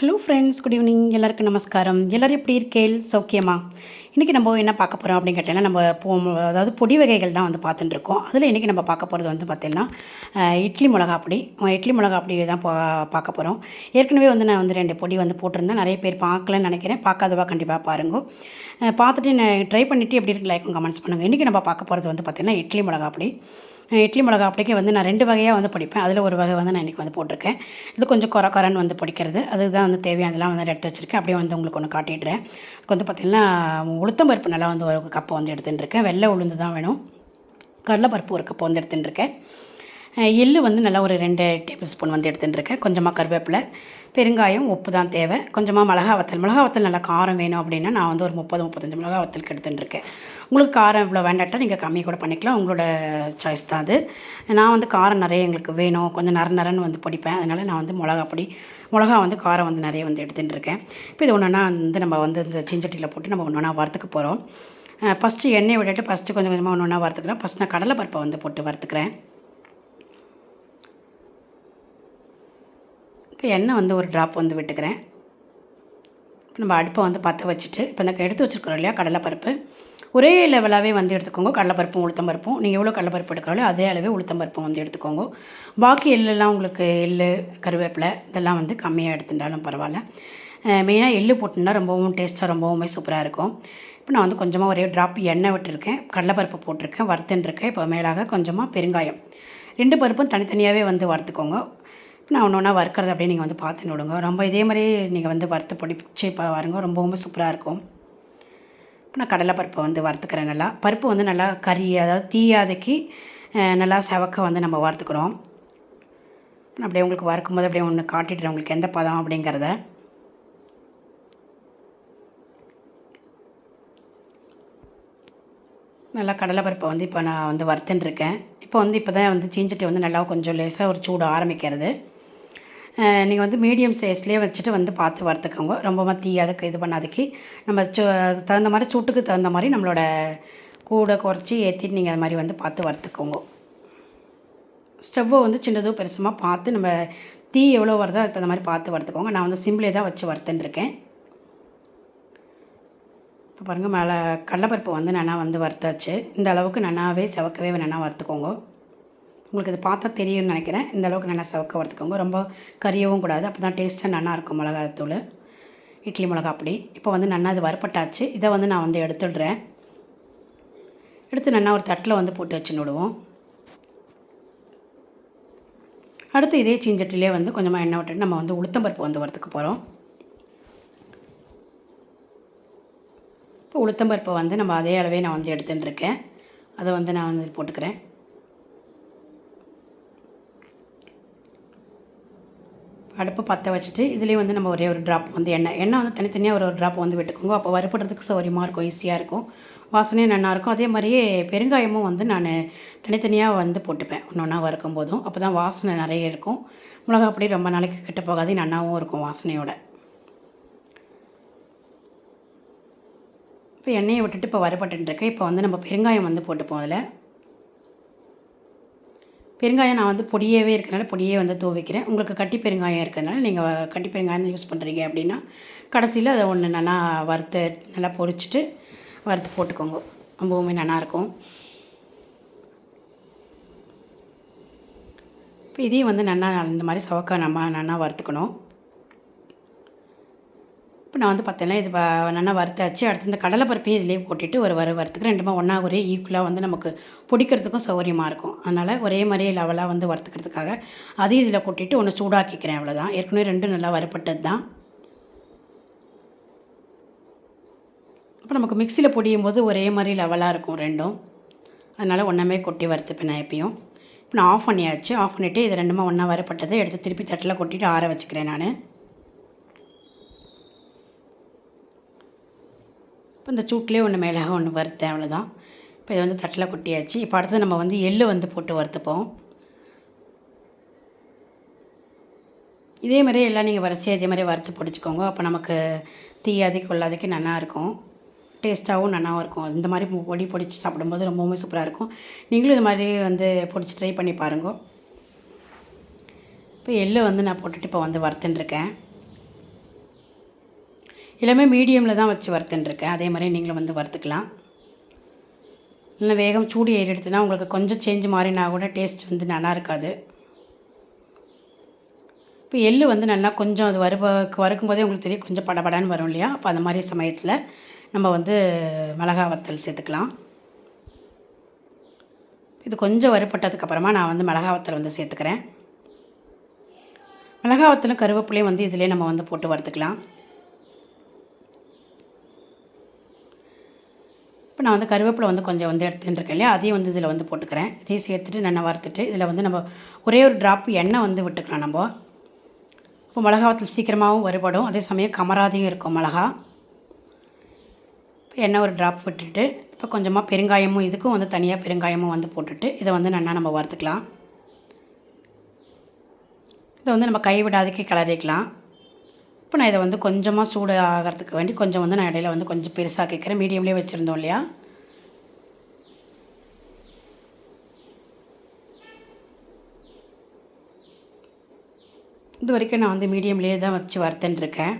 Hello friends good evening எல்லாருக்கும் நமஸ்காரம். எல்லோரும் எப்படி இருக்கேள் சௌக்கியமா? இன்றைக்கி நம்ம என்ன பார்க்க போகிறோம் அப்படின்னு கேட்டிங்கன்னா நம்ம போ அதாவது பொடி வகைகள் தான் வந்து பார்த்துட்டு இருக்கோம். அதில் இன்றைக்கி நம்ம பார்க்க போகிறது வந்து பார்த்திங்கன்னா இட்லி மிளகா பொடி. இட்லி மிளகா பொடி தான் பா பார்க்க போகிறோம் ஏற்கனவே வந்து நான் வந்து ரெண்டு பொடி வந்து போட்டிருந்தேன். நிறைய பேர் பார்க்கலன்னு நினைக்கிறேன். பார்க்காதவா கண்டிப்பாக பாருங்க. பார்த்துட்டு நான் ட்ரை பண்ணிவிட்டு எப்படி இருக்கு? லைக்கும் கமெண்ட்ஸ் பண்ணுங்கள் இன்றைக்கி நம்ம பார்க்க போகிறது வந்து பார்த்திங்கன்னா இட்லி மிளகா பொடி. இட்லி மிளகா அப்படிக்கு வந்து நான் ரெண்டு வகையாக வந்து பிடிப்பேன். அதில் ஒரு வகை வந்து நான் இன்றைக்கி வந்து போட்டிருக்கேன். இது கொஞ்சம் குறை குறைன்னு வந்து பிடிக்கிறது. அதுதான் வந்து தேவையானதெல்லாம் வந்து எடுத்து வச்சுருக்கேன். அப்படியே வந்து உங்களுக்கு ஒன்று காட்டிடுறேன். வந்து பார்த்திங்கன்னா உளுத்தம் பருப்பு நல்லா வந்து ஒரு கப்பை வந்து எடுத்துட்டுருக்கேன் வெள்ளை உளுந்து தான் வேணும். கடலைப்பருப்பு ஒரு கப்பை வந்து எடுத்துட்டுருக்கேன் எள்ளு வந்து நல்லா ஒரு ரெண்டு டேபிள் ஸ்பூன் வந்து எடுத்துட்டுருக்கேன் கொஞ்சமாக கருவேப்பிலை பெருங்காயம் உப்பு தான் தேவை. கொஞ்சமாக மிளகா வத்தல். மிளகா வத்தல் நல்லா காரம் வேணும் அப்படின்னா நான் வந்து ஒரு முப்பது முப்பத்தஞ்சு மிளகா வத்தலுக்கு எடுத்துட்டுருக்கேன் உங்களுக்கு காரம் இவ்வளோ வேண்டாட்டா நீங்கள் கம்மி கூட பண்ணிக்கலாம். உங்களோட சாய்ஸ் தான் அது. நான் வந்து காரம் நிறைய எங்களுக்கு வேணும். கொஞ்சம் நர நரன்னு வந்து பிடிப்பேன். அதனால் நான் வந்து மிளகா பொடி மிளகா வந்து காரம் வந்து நிறைய வந்து எடுத்துகிட்டு இருக்கேன். இப்போ இது ஒன்றுனா வந்து நம்ம வந்து இந்த சிஞ்சட்டியில் போட்டு நம்ம ஒன்று ஒன்றா வறுத்துக்க போகிறோம் ஃபஸ்ட்டு எண்ணெய் விட்டுட்டு ஃபஸ்ட்டு கொஞ்சம் கொஞ்சமாக ஒன்று ஒன்றா வறுத்துக்கிறேன். ஃபஸ்ட் நான் கடலை பருப்பை வந்து போட்டு வறுத்துக்கிறேன். இப்போ எண்ணெய் வந்து ஒரு ட்ராப் வந்து விட்டுக்கிறேன். இப்போ நம்ம அடுப்பை வந்து பற்ற வச்சுட்டு இப்போ இந்த எடுத்து வச்சுருக்குறோம் இல்லையா கடலைப்பருப்பு ஒரே லெவலாகவே வந்து எடுத்துக்கோங்க. கடலைப்பருப்பும் உளுத்தம் பருப்பும் நீங்கள் எவ்வளோ கடலைப்பருப்பு எடுக்கிறோங்களோ அதே அளவே உளுத்தம் பருப்பும் வந்து எடுத்துக்கோங்க. பாக்கி எள்ளெல்லாம் உங்களுக்கு எள்ளு கருவேப்பிலை இதெல்லாம் வந்து கம்மியாக எடுத்துட்டாலும் பரவாயில்ல. மெயினாக எள்ளு போட்டுன்னா ரொம்பவும் டேஸ்ட்டாக ரொம்பவுமே சூப்பராக இருக்கும். இப்போ நான் வந்து கொஞ்சமாக ஒரே ட்ராப் எண்ணெய் விட்டுருக்கேன். கடலைப்பருப்பு போட்டிருக்கேன் வறுத்துன்ருக்கேன் இப்போ மேலாக கொஞ்சமாக பெருங்காயம். ரெண்டு பருப்பும் தனித்தனியாகவே வந்து வறுத்துக்கோங்க. இப்போ நான் ஒன்று ஒன்றா வறுக்கிறது அப்படியே நீங்கள் வந்து பார்த்துன்னு விடுங்க ரொம்ப இதே மாதிரி நீங்கள் வந்து வறுத்து பிடிச்சி இப்போ பாருங்க ரொம்பவுமே சூப்பராக இருக்கும். நான் கடலைப்பருப்பை வந்து வறுத்துக்கிறேன் நல்லா. பருப்பு வந்து நல்லா கறி அதாவது தீயாதைக்கு நல்லா செவக்க வந்து நம்ம வறுத்துக்கிறோம். அப்படியே உங்களுக்கு வறுக்கும் போது அப்படியே ஒன்று காட்டிடுறேன். உங்களுக்கு எந்த பதம் அப்படிங்கிறத. நல்லா கடலைப்பருப்பை வந்து இப்போ நான் வந்து வறுத்துன்னு இருக்கேன் இப்போ வந்து இப்போ தான் வந்து சீஞ்சட்டி வந்து நல்லா கொஞ்சம் லேசாக ஒரு சூடு ஆரம்பிக்கிறது. நீங்கள் வந்து மீடியம் சைஸ்லேயே வச்சுட்டு வந்து பார்த்து வறுத்துக்கோங்க. ரொம்ப தீயாதுக்கு இது பண்ணாதுக்கு நம்ம தகுந்த மாதிரி சூட்டுக்கு தகுந்த மாதிரி நம்மளோட கூட குறைச்சி ஏற்றிட்டு நீங்கள் அது மாதிரி வந்து பார்த்து வறுத்துக்கோங்க. ஸ்டவ்வை வந்து சின்னதோ பெருசுமாக பார்த்து நம்ம தீ எவ்வளோ வருதோ அதுக்கு தகுந்த மாதிரி பார்த்து வறுத்துக்கோங்க. நான் வந்து சிம்பிளே தான் வச்சு வறுத்துன்னு இருக்கேன். இப்போ பாருங்கள் மேலே கடலப்பருப்பு வந்து நல்லா வந்து வறுத்தாச்சு. இந்த அளவுக்கு நல்லாவே செவக்கவே நல்லா வறுத்துக்கோங்க. உங்களுக்கு இது பார்த்தா தெரியும்னு நினைக்கிறேன். இந்த அளவுக்கு நல்லா சவுக்க வறுத்துக்கோங்க. ரொம்ப கறியவும் கூடாது. அப்போ தான் டேஸ்ட்டாக நல்லா இருக்கும் மிளகாத்தூள் இட்லி மிளகா அப்படி இப்போ வந்து நல்லா இது வறுப்பட்டாச்சு இதை வந்து நான் வந்து எடுத்துடுறேன். எடுத்து நல்லா ஒரு தட்டில் வந்து போட்டு வச்சுன்னு விடுவோம். அடுத்து இதே சீஞ்சட்டிலே வந்து கொஞ்சமாக எண்ணெய் விட்டுட்டு நம்ம வந்து உளுத்தம்பருப்பு வந்து வரத்துக்கு போகிறோம் இப்போ உளுத்தம்பருப்பை வந்து நம்ம அதே அளவே நான் வந்து எடுத்துன்னு இருக்கேன் அதை வந்து நான் வந்து போட்டுக்கிறேன். அடுப்பு பற்ற வச்சுட்டு இதுலேயே வந்து நம்ம ஒரே ஒரு ட்ராப் வந்து எண்ணெய். எண்ணெய் வந்து தனித்தனியாக ஒரு ஒரு ட்ராப் வந்து விட்டுக்கோங்க. அப்போ வறுப்படுறதுக்கு சௌரியமாக இருக்கும் ஈஸியாக இருக்கும். வாசனையும் நல்லாயிருக்கும் அதே மாதிரியே பெருங்காயமும் வந்து நான் தனித்தனியாக வந்து போட்டுப்பேன். ஒன்று ஒன்றா வறுக்கும் போதும். அப்போ தான் வாசனை நிறைய இருக்கும். மிளகா அப்படி ரொம்ப நாளைக்கு கெட்டு போகாது. நல்லாவும் இருக்கும் வாசனையோட. இப்போ எண்ணெயை விட்டுட்டு இப்போ வறுபட்டுருக்கேன் இப்போ வந்து நம்ம பெருங்காயம் வந்து போட்டுப்போம் அதில். பெருங்காயம் நான் வந்து பொடியவே இருக்கிறனால பொடியே வந்து தூவிக்கிறேன். உங்களுக்கு கட்டி பெருங்காயம் இருக்கிறனால நீங்கள் கட்டி பெருங்காயம் யூஸ் பண்ணுறீங்க அப்படின்னா கடைசியில் அதை ஒன்று நல்லா வறுத்து நல்லா பொரிச்சிட்டு வறுத்து போட்டுக்கோங்க. ரொம்பவுமே நல்லாயிருக்கும் இப்போ இதையும் வந்து நல்லா இந்த மாதிரி சவக்காய் நம்ம நல்லா வறுத்துக்கணும். இப்போ நான் வந்து பார்த்தேன்னா இது நல்லா வறுத்தாச்சு அடுத்து இந்த கடலைப்பருப்பையும் இதிலேயே போட்டுட்டு ஒரு வறு வறுத்துக்கு ரெண்டுமா ஒன்றா ஒரே ஈக்குவலாக வந்து நமக்கு பொடிக்கிறதுக்கும் சௌகரியமாக இருக்கும். அதனால் ஒரே மாதிரியே லெவலாக வந்து வறுத்துக்கிறதுக்காக அதையும் இதில் கொட்டிட்டு ஒன்று சூடாக்கிக்கிறேன் அவ்வளோதான் ஏற்கனவே ரெண்டும் நல்லா வறுப்பட்டது தான் இப்போ நமக்கு மிக்சியில் பொடியும் போது ஒரே மாதிரி லெவலாக இருக்கும் ரெண்டும். அதனால் ஒன்றாமே கொட்டி வறுத்துப்பேன் நான் எப்பயும். இப்போ நான் ஆஃப் பண்ணியாச்சு. ஆஃப் பண்ணிவிட்டு இது ரெண்டுமா ஒன்றா வரப்பட்டதை எடுத்து திருப்பி தட்டில் கொட்டிட்டு ஆற வச்சுக்கிறேன் நான். இப்போ இந்த சூட்லேயே ஒன்று மேலாக ஒன்று வறுத்தேன் அவ்வளோதான். இப்போ இது வந்து தட்டில் கொட்டியாச்சு. இப்போ அடுத்து நம்ம வந்து எள்ளு வந்து போட்டு வறுத்துப்போம். இதே மாதிரி எல்லாம் நீங்கள் வரிசையாக இதே மாதிரி வறுத்து பிடிச்சிக்கோங்க. அப்போ நமக்கு தீயாதிக்கு கொள்ளாதிக்கு நல்லாயிருக்கும் டேஸ்ட்டாகவும் நல்லாவும் இருக்கும். இந்த மாதிரி பொடி பொடிச்சு சாப்பிடும்போது ரொம்பவுமே சூப்பராக இருக்கும். நீங்களும் இது மாதிரி வந்து பொடிச்சு ட்ரை பண்ணி பாருங்க. இப்போ எள்ளு வந்து நான் போட்டுட்டு இப்போ வந்து வறுத்துட்டுருக்கேன் எல்லாமே மீடியமில் தான் வச்சு வறுத்துட்டுருக்கேன் அதே மாதிரி நீங்களும் வந்து வறுத்துக்கலாம். இல்லை வேகம் சூடு ஏறி எடுத்துனா உங்களுக்கு கொஞ்சம் சேஞ்ச் மாறினா கூட டேஸ்ட் வந்து நல்லா இருக்காது. இப்போ எள்ளு வந்து நல்லா கொஞ்சம் அது வறுப வறுக்கும் போதே உங்களுக்கு தெரியும் கொஞ்சம் படபடான்னு வரும் இல்லையா? அப்போ அந்த மாதிரி சமயத்தில் நம்ம வந்து மிளகா வத்தல் சேர்த்துக்கலாம். இது கொஞ்சம் வறுப்பட்டதுக்கப்புறமா நான் வந்து மிளகா வத்தல் வந்து சேர்த்துக்கிறேன். மிளகா வத்தலும் கருவேப்பிலையும் வந்து இதிலே நம்ம வந்து போட்டு வறுத்துக்கலாம். இப்போ நான் வந்து கருவேப்பிலை வந்து கொஞ்சம் வந்து எடுத்துட்டுருக்கேன் இல்லையா? அதையும் வந்து இதில் வந்து போட்டுக்கிறேன். இதையும் சேர்த்துட்டு நல்லா வறுத்துட்டு இதில் வந்து நம்ம ஒரே ஒரு ட்ராப் எண்ணெய் வந்து விட்டுக்கலாம் நம்ம. இப்போ மிளகாவத்தில் சீக்கிரமாகவும் வறுபடும். அதே சமயம் கமராதையும் இருக்கும் மிளகா. இப்போ எண்ணெய் ஒரு ட்ராப் விட்டுட்டு இப்போ கொஞ்சமாக பெருங்காயமும் இதுக்கும் வந்து தனியாக பெருங்காயமும் வந்து போட்டுட்டு இதை வந்து நல்லா நம்ம வறுத்துக்கலாம். இதை வந்து நம்ம கைவிடாதக்கு கிளறிக்கலாம். இப்போ நான் இதை வந்து கொஞ்சமாக சூடு ஆகிறதுக்கு வேண்டி கொஞ்சம் வந்து நான் இடையில வந்து கொஞ்சம் பெருசாக கேட்குறேன் மீடியம்லேயே வச்சுருந்தோம் இல்லையா? இது வரைக்கும் நான் வந்து மீடியம்லேயே தான் வச்சு வறுத்துட்டுருக்கேன்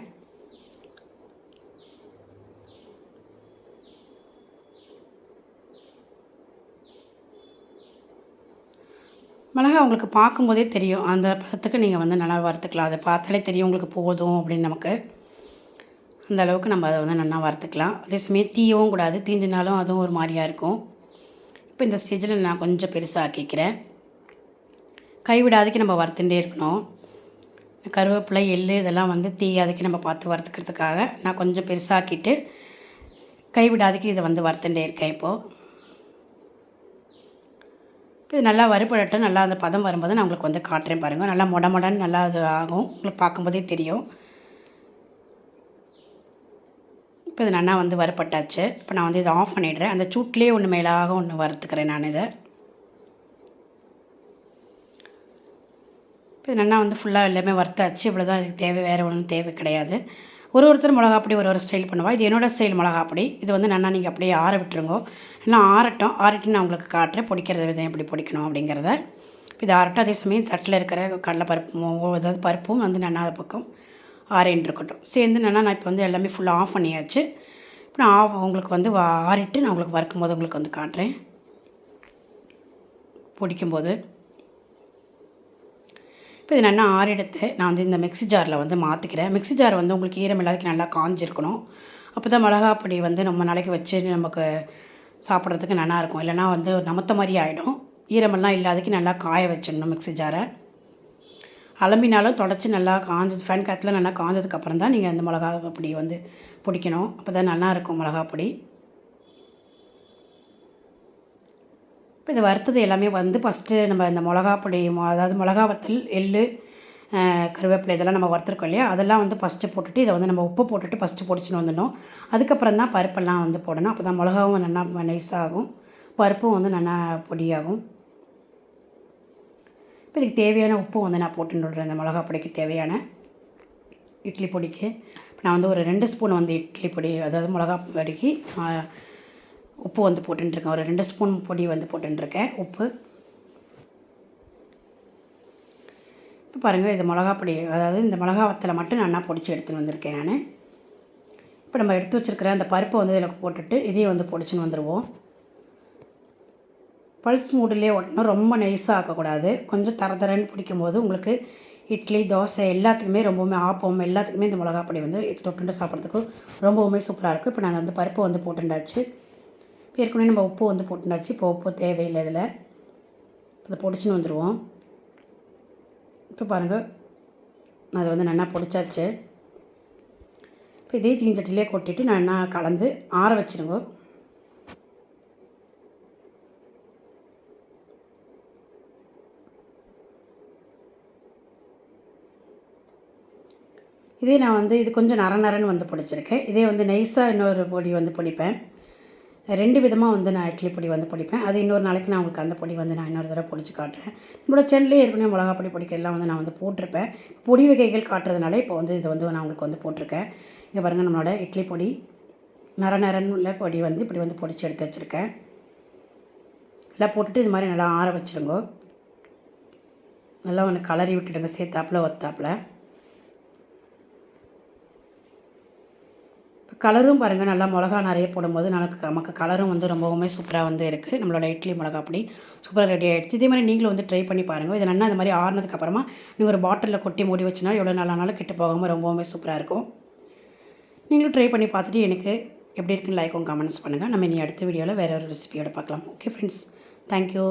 மிளகா உங்களுக்கு பார்க்கும்போதே தெரியும். அந்த பதத்துக்கு நீங்கள் வந்து நல்லா வறுத்துக்கலாம். அதை பார்த்தாலே தெரியும் உங்களுக்கு போதும் அப்படின்னு நமக்கு. அந்த அளவுக்கு நம்ம அதை வந்து நல்லா வறுத்துக்கலாம். அதே சமயம் தீயவும் கூடாது. தீஞ்சினாலும் அதுவும் ஒரு மாதிரியாக இருக்கும். இப்போ இந்த ஸ்டேஜில் நான் கொஞ்சம் பெருசாக ஆக்கிக்கிறேன். கைவிடாதக்கு நம்ம வறுத்துட்டே இருக்கணும். கருவேப்பிலை எள் இதெல்லாம் வந்து தீயாதக்கு நம்ம பார்த்து வறுத்துக்கிறதுக்காக நான் கொஞ்சம் பெருசாக்கிட்டு கைவிடாதக்கு இதை வந்து வறுத்துட்டே இருக்கேன் இப்போது இப்போ நல்லா வறுபடட்டும் நல்லா அந்த பதம் வரும்போது நான் உங்களுக்கு வந்து காட்டுறேன் பாருங்கள் நல்லா மொட மொடன்னு நல்லா அது ஆகும். உங்களுக்கு பார்க்கும்போதே தெரியும். இப்போ இது நல்லா வந்து வறுப்பட்டாச்சு இப்போ நான் வந்து இதை ஆஃப் பண்ணிடுறேன். அந்த சூட்லேயே ஒன்று மேலாக ஒன்று வறுத்துக்கிறேன் நான் இதை. இப்போ நல்லா வந்து ஃபுல்லாக எல்லாமே வறுத்தாச்சு. இவ்வளோ தான் இதுக்கு தேவை வேறு ஒன்றும் தேவை கிடையாது. ஒரு ஒருத்தர் மிளகாப்பொடி ஒரு ஒரு ஸ்டைல் பண்ணுவா. இது என்னோடய ஸ்டைல் மிளகாப்பொடி. இது வந்து நல்லா நீங்கள் அப்படியே ஆற விட்டுருங்கோ. இல்லை ஆறட்டும். ஆறட்டும் நான் உங்களுக்கு காட்டுறேன். பொடிக்கிறது விதம் எப்படி பொடிக்கணும் அப்படிங்கிறத. இது ஆறட்டும். அதே சமயம் தட்டில் இருக்கிற கடலை அதாவது பருப்பும் வந்து நல்லா அது பக்கம் ஆறின்னு இருக்கட்டும். சேர்ந்து நல்லா நான் இப்போ வந்து எல்லாமே ஃபுல்லாக ஆஃப் பண்ணியாச்சு. இப்போ நான் ஆஃப் உங்களுக்கு வந்து ஆறிட்டு நான் உங்களுக்கு வறுக்கும் போது உங்களுக்கு வந்து காட்டுறேன். பொடிக்கும்போது. இப்போ இது நல்லா ஆறிடத்து. நான் வந்து இந்த மிக்ஸி ஜாரில் வந்து மாற்றிக்கிறேன் மிக்ஸி ஜார் வந்து உங்களுக்கு ஈரம் இல்லாதக்கு நல்லா காஞ்சிருக்கணும். அப்போ தான் மிளகா பொடி வந்து ரொம்ப நாளைக்கு வச்சு நமக்கு சாப்பிட்றதுக்கு நல்லாயிருக்கும் இல்லைனா வந்து நமத்த மாதிரி ஆகிடும் ஈரமெல்லாம் இல்லாதக்கு நல்லா காய வச்சிடணும் மிக்ஸி ஜாரை. அலம்பினாலும் தொடச்சி நல்லா காஞ்சது ஃபேன் காற்றுல நல்லா காஞ்சதுக்கப்புறம் தான் நீங்கள் அந்த மிளகா பொடி வந்து பிடிக்கணும். அப்போ தான் நல்லாயிருக்கும் மிளகா பொடி. இப்போ இது வறுத்தது எல்லாமே வந்து ஃபஸ்ட்டு நம்ம இந்த மிளகா பொடி அதாவது மிளகா வத்தல் எள் கருவேப்பிலை இதெல்லாம் நம்ம வறுத்துருக்கோம் இல்லையா? அதெல்லாம் வந்து ஃபஸ்ட்டு போட்டுட்டு இதை வந்து நம்ம உப்பு போட்டுட்டு ஃபஸ்ட்டு பொடிச்சுன்னு வந்துடணும். அதுக்கப்புறம் தான் பருப்பெல்லாம் வந்து போடணும். அப்போ தான் மிளகாவும் நல்லா நைஸாகும் பருப்பும் வந்து நல்லா பொடியாகும். இப்போ இதுக்கு தேவையான உப்பும் வந்து நான் போட்டுன்னு விடுறேன் இந்த மிளகா பொடிக்கு தேவையான இட்லி பொடிக்கு. இப்போ நான் வந்து ஒரு ரெண்டு ஸ்பூன் வந்து இட்லி பொடி அதாவது மிளகா பொடிக்கு உப்பு வந்து போட்டுருக்கேன் ஒரு ரெண்டு ஸ்பூன் பொடி வந்து போட்டுருக்கேன் உப்பு. இப்போ பாருங்கள் இது மிளகா பொடி அதாவது இந்த மிளகா வத்தலை மட்டும் நான் பொடிச்சு எடுத்துன்னு வந்திருக்கேன் நான். இப்போ நம்ம எடுத்து வச்சுருக்கிற அந்த பருப்பை வந்து இதில் போட்டுட்டு இதையும் வந்து பொடிச்சுன்னு வந்துடுவோம் பல்ஸ் மூடிலே ஒட்டணும். ரொம்ப நைஸாக ஆக்கக்கூடாது. கொஞ்சம் தர தரன்னு பிடிக்கும்போது உங்களுக்கு இட்லி தோசை எல்லாத்துக்குமே ரொம்பவுமே ஆப்பம் எல்லாத்துக்குமே இந்த மிளகா பொடி வந்து தொட்டுண்டு சாப்பிட்றதுக்கு ரொம்பவுமே சூப்பராக இருக்குது இப்போ நான் வந்து பருப்பை வந்து போட்டுண்டாச்சு. ஏற்கனவே நம்ம உப்பு வந்து போட்டுனாச்சு. இப்போ உப்பு தேவையில்லை இதில். அதை பொடிச்சுன்னு வந்துடுவோம் இப்போ பாருங்கள் அதை வந்து நல்லா பொடிச்சாச்சு. இப்போ இதே சீஞ்சட்டிலே கொட்டிட்டு நல்லா கலந்து ஆற வச்சுருங்க. இதே நான் வந்து இது கொஞ்சம் நர நரன்னு வந்து பிடிச்சிருக்கேன். இதே வந்து நைஸாக இன்னொரு பொடி வந்து பிடிப்பேன். ரெண்டு விதமாக வந்து நான் இட்லி பொடி வந்து பொடிப்பேன். அது இன்னொரு நாளைக்கு நான் உங்களுக்கு அந்த பொடி வந்து நான் இன்னொரு தடவை பொடிச்சு காட்டுறேன். நம்மளோட சென்னிலே ஏற்கனவே மிளகா பொடி பொடிக்கெல்லாம் வந்து நான் வந்து போட்டிருப்பேன். பொடி வகைகள் காட்டுறதுனால இப்போ வந்து இதை வந்து நான் உங்களுக்கு வந்து போட்டிருக்கேன். இங்கே பாருங்கள் நம்மளோட இட்லி பொடி நர நரன்னு உள்ள பொடி வந்து இப்படி வந்து பொடிச்சு எடுத்து வச்சுருக்கேன். எல்லாம் போட்டுட்டு இது மாதிரி நல்லா ஆற வச்சுருங்கோ. நல்லா ஒன்று கலரி விட்டுடுங்க சேர்த்தாப்புல ஒத்தாப்புல. கலரும் பாருங்கள் நல்லா மிளகா நிறைய போடும்போது நமக்கு நமக்கு கலரும் வந்து ரொம்பவுமே சூப்பராக வந்து இருக்குது நம்மளோட இட்லி மிளகா அப்படி சூப்பராக ரெடி ஆகிடுச்சு இதே மாதிரி நீங்களும் வந்து ட்ரை பண்ணி பாருங்கள் இது நல்லா இந்த மாதிரி ஆறுனதுக்கப்புறமா நீங்கள் ஒரு பாட்டிலில் கொட்டி மூடி வச்சுனா எவ்வளோ நாளானாலும் கெட்டு போகாமல் ரொம்பவுமே சூப்பராக இருக்கும். நீங்களும் ட்ரை பண்ணி பார்த்துட்டு எனக்கு எப்படி இருக்குன்னு லைக்கும் கமெண்ட்ஸ் பண்ணுங்கள் நம்ம இனி அடுத்த வீடியோவில் வேறு ஒரு ரெசிபியோட பார்க்கலாம். Okay friends thank you